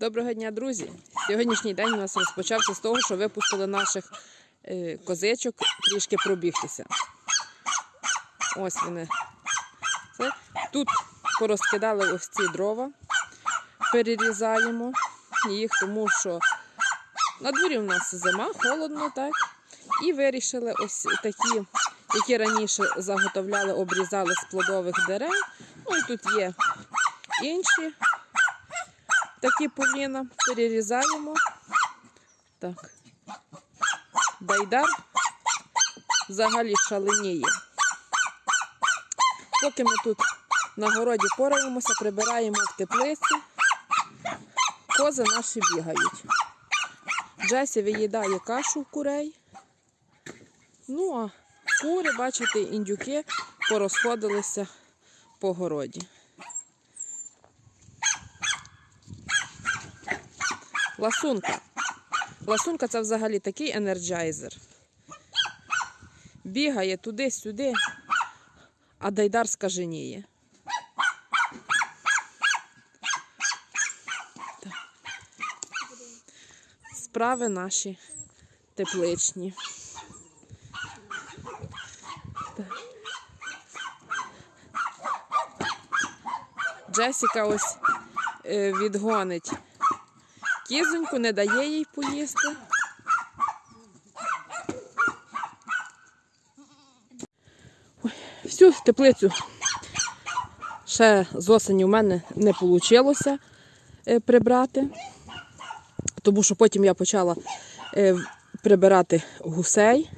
Доброго дня, друзі! Сьогоднішній день у нас розпочався з того, що випустили наших е, козичок трішки пробігтися. Ось вони. Це. Тут порозкидали ось ці дрова, перерізаємо їх, тому що на дворі у нас зима, холодно, так? І вирішили ось такі, які раніше заготовляли, обрізали з плодових дерев. Ну і тут є інші такі поліна, перерізаємо. Так. Байдар взагалі шаленіє. Поки ми тут на городі пораємося, прибираємо в теплиці, кози наші бігають. Джесі виїдає кашу в курей. Ну, а кури, бачите, індюки порозходилися по городі. Ласунка. Ласунка це взагалі такий енерджайзер. Бігає туди-сюди, а Дайдар скаженіє. Справи наші тепличні. Джесіка ось е, відгонить кізоньку, не дає їй поїсти. Всю теплицю ще з осені в мене не вийшло прибрати, тому що потім я почала е, прибирати гусей.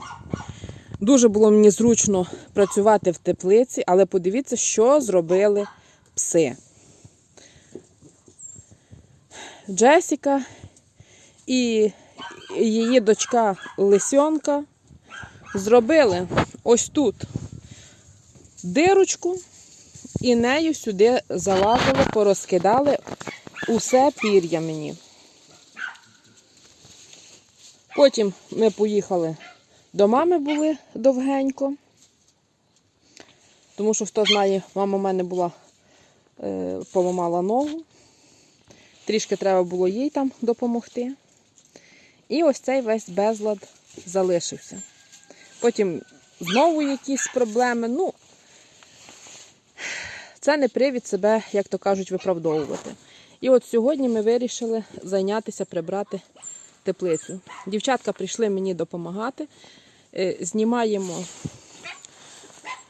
Дуже було мені зручно працювати в теплиці, але подивіться, що зробили пси. Джесіка і її дочка Лисьонка зробили ось тут дирочку і нею сюди залазили, порозкидали усе пір'я мені. Потім ми поїхали до мами були довгенько, тому що хто знає, мама в мене була е, поламала ногу. Трішки треба було їй там допомогти. І ось цей весь безлад залишився. Потім знову якісь проблеми. Ну, це не привід себе, як то кажуть, виправдовувати. І от сьогодні ми вирішили зайнятися прибрати теплицю. Дівчатка прийшли мені допомагати. Е, Знімаємо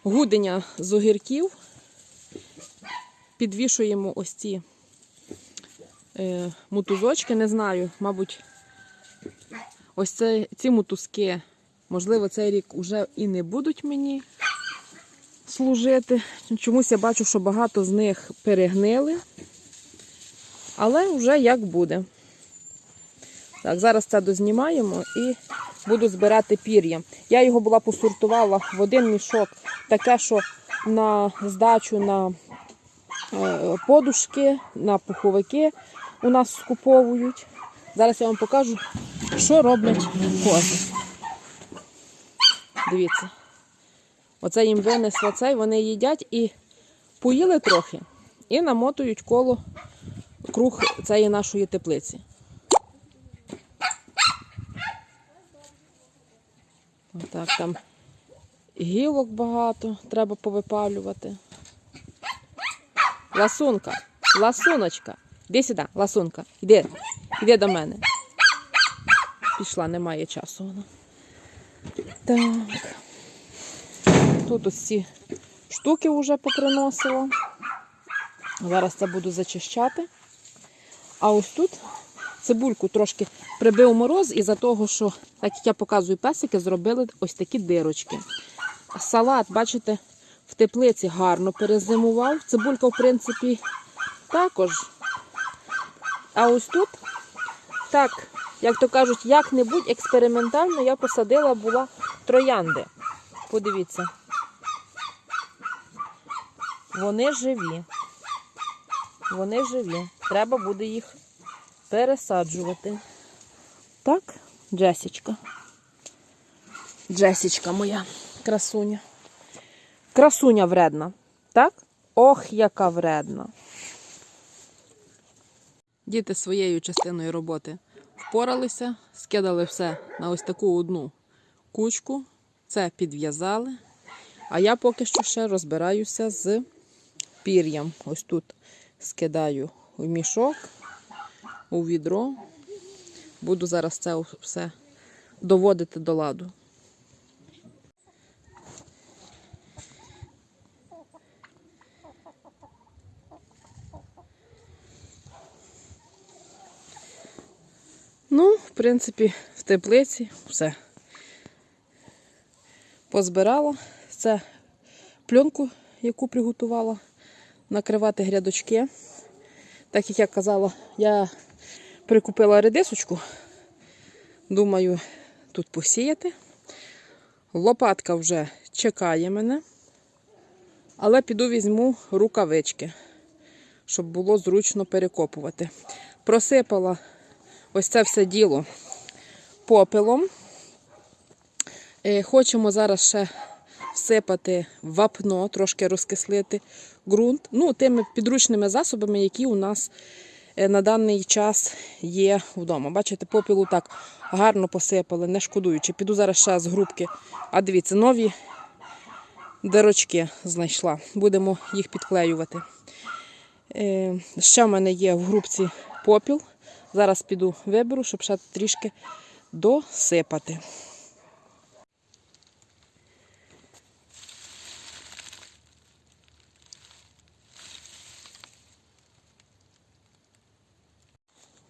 гудення з огірків, підвішуємо ось ці е, мотузочки, не знаю, мабуть, ось це, ці мотузки, можливо, цей рік вже і не будуть мені служити. Чомусь я бачу, що багато з них перегнили, але вже як буде. Так, зараз це дознімаємо і буду збирати пір'я. Я його була посортувала в один мішок, таке, що на здачу на е, подушки, на пуховики у нас скуповують. Зараз я вам покажу, що роблять кози. Дивіться. Оце їм винесло цей, вони їдять і поїли трохи і намотують коло круг цієї нашої теплиці. Отак там гілок багато, треба повипалювати. Ласунка, ласуночка. Іди сюди, ласунка. Іди, іди до мене. Пішла, немає часу вона. Так. Тут ось ці штуки вже поприносила. Зараз це буду зачищати. А ось тут цибульку трошки прибив мороз із-за того, що, так як я показую песики, зробили ось такі дирочки. Салат, бачите, в теплиці гарно перезимував. Цибулька, в принципі, також. А ось тут, так, як то кажуть, як-небудь експериментально я посадила була троянди. Подивіться. Вони живі. Вони живі. Треба буде їх пересаджувати. Так, Джесічка. Джесічка моя, красуня. Красуня вредна. Так? Ох, яка вредна. Діти своєю частиною роботи впоралися, скидали все на ось таку одну кучку. Це підв'язали. А я поки що ще розбираюся з пір'ям. Ось тут скидаю у мішок, у відро. Буду зараз це все доводити до ладу. Ну, в принципі, в теплиці все. Позбирала. Це пленку, яку приготувала, накривати грядочки. Так як я казала, я прикупила редисочку. Думаю, тут посіяти. Лопатка вже чекає мене. Але піду візьму рукавички, щоб було зручно перекопувати. Просипала ось це все діло попелом. Е, Хочемо зараз ще всипати вапно, трошки розкислити ґрунт. Ну, тими підручними засобами, які у нас е, на даний час є вдома. Бачите, попілу так гарно посипали, не шкодуючи. Піду зараз ще з грубки. А дивіться, нові дирочки знайшла. Будемо їх підклеювати. Е, Ще в мене є в грубці попіл. Зараз піду виберу, щоб ще трішки досипати.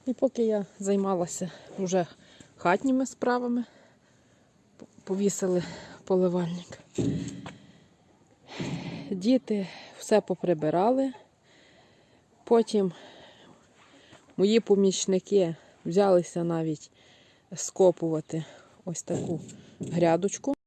І поки я займалася вже хатніми справами, повісили поливальник. Діти все поприбирали. Потім мої помічники взялися навіть скопувати ось таку грядочку.